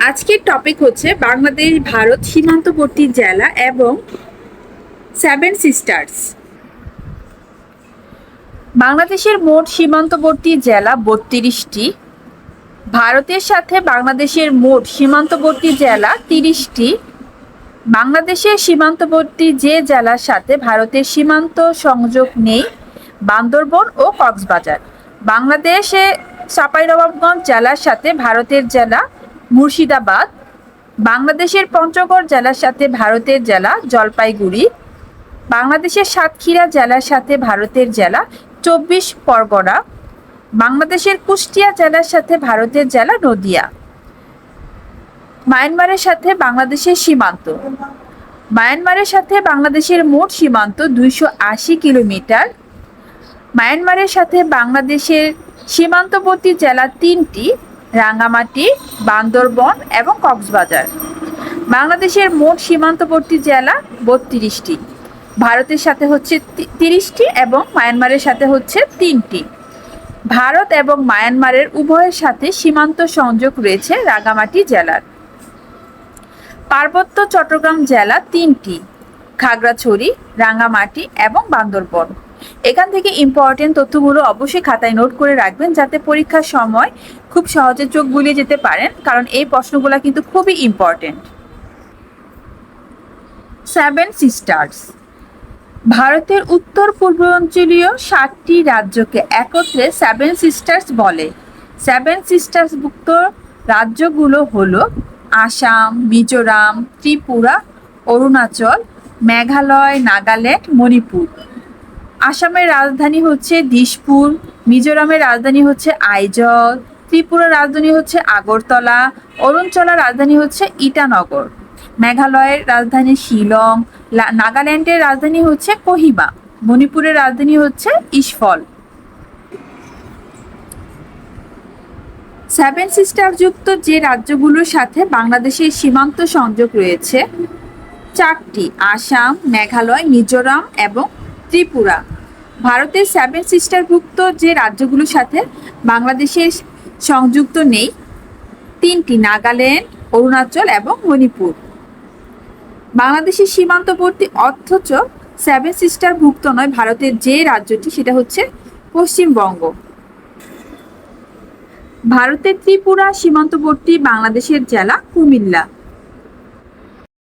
আজকের টপিক হচ্ছে বাংলাদেশ, ভারত সীমান্তবর্তী জেলা এবং সেভেন সিস্টার্স বাংলাদেশের মোট সীমান্তবর্তী জেলা বত্রিশটি। ভারতের সাথে বাংলাদেশের মোট সীমান্তবর্তী জেলা তিরিশটি। বাংলাদেশের সীমান্তবর্তী যে জেলার সাথে ভারতের সীমান্ত সংযোগ নেই, বান্দরবন ও কক্সবাজার। বাংলাদেশে চাঁপাইনবাবগঞ্জ জেলার সাথে ভারতের জেলা মুর্শিদাবাদ, বাংলাদেশের পঞ্চগড় জেলার সাথে ভারতের জেলা, জলপাইগুড়ি, বাংলাদেশের সাতক্ষীরা জেলার সাথে ভারতের জেলা, চব্বিশ পরগনা, বাংলাদেশের কুষ্টিয়া জেলার সাথে ভারতের জেলা, নদিয়া। মায়ানমারের সাথে বাংলাদেশের সীমান্ত। মায়ানমারের সাথে বাংলাদেশের মোট সীমান্ত দুইশো আশি কিলোমিটার। মায়ানমারের সাথে বাংলাদেশের সীমান্তবর্তী জেলা তিনটি। রাঙ্গামাটি, বান্দরবন এবং কক্সবাজার। বাংলাদেশের মোট সীমান্তবর্তী জেলা বত্রিশটি। ভারতের সাথে হচ্ছে তিরিশটি এবং মায়ানমারের সাথে হচ্ছে তিনটি। ভারত এবং মায়ানমারের উভয়ের সাথে সীমান্ত সংযোগ রয়েছে রাঙ্গামাটি জেলার। পার্বত্য চট্টগ্রাম জেলা তিনটি। খাগড়াছড়ি রাঙ্গামাটি এবং বান্দরবন। এখান থেকে ইম্পর্টেন্ট তথ্যগুলো অবশ্যই খাতায় নোট করে রাখবেন যাতে পরীক্ষার সময় খুব সহজে চোখ বুলিয়ে যেতে পারেন, কারণ এই প্রশ্নগুলো কিন্তু খুবই ইম্পর্টেন্ট সেভেন সিস্টার্স ভারতের উত্তর পূর্বাঞ্চলীয় ষাটটি রাজ্যকে একত্রে সেভেন সিস্টার্স বলে। সেভেন সিস্টার্সভুক্ত রাজ্যগুলো হলো আসাম, মিজোরাম, ত্রিপুরা, অরুণাচল, মেঘালয়, নাগাল্যান্ড, মণিপুর। আসামের রাজধানী হচ্ছে দিশপুর, মিজোরামের রাজধানী হচ্ছে আইজল, ত্রিপুরার রাজধানী হচ্ছে আগরতলা, অরুণাচলের রাজধানী হচ্ছে ইটানগর, মেঘালয়ের রাজধানী শিলং নাগাল্যান্ডের রাজধানী হচ্ছে কোহিমা, মণিপুরের রাজধানী হচ্ছে ইসফল। সেভেন সিস্টার যুক্ত যে রাজ্যগুলোর সাথে বাংলাদেশের সীমান্ত সংযোগ রয়েছে, চারটি, আসাম, মেঘালয়, মিজোরাম এবং ত্রিপুরা। ভারতের সেভেন সিস্টারভুক্ত যে রাজ্যগুলোর সাথে বাংলাদেশের সংযুক্ত নেই, তিনটি নাগাল্যান্ড, অরুণাচল এবং মণিপুর। বাংলাদেশের সীমান্তবর্তী অথচ সেভেন সিস্টারভুক্ত নয়, ভারতের যে রাজ্যটি সেটা হচ্ছে পশ্চিমবঙ্গ। ভারতের ত্রিপুরা সীমান্তবর্তী বাংলাদেশের জেলা কুমিল্লা।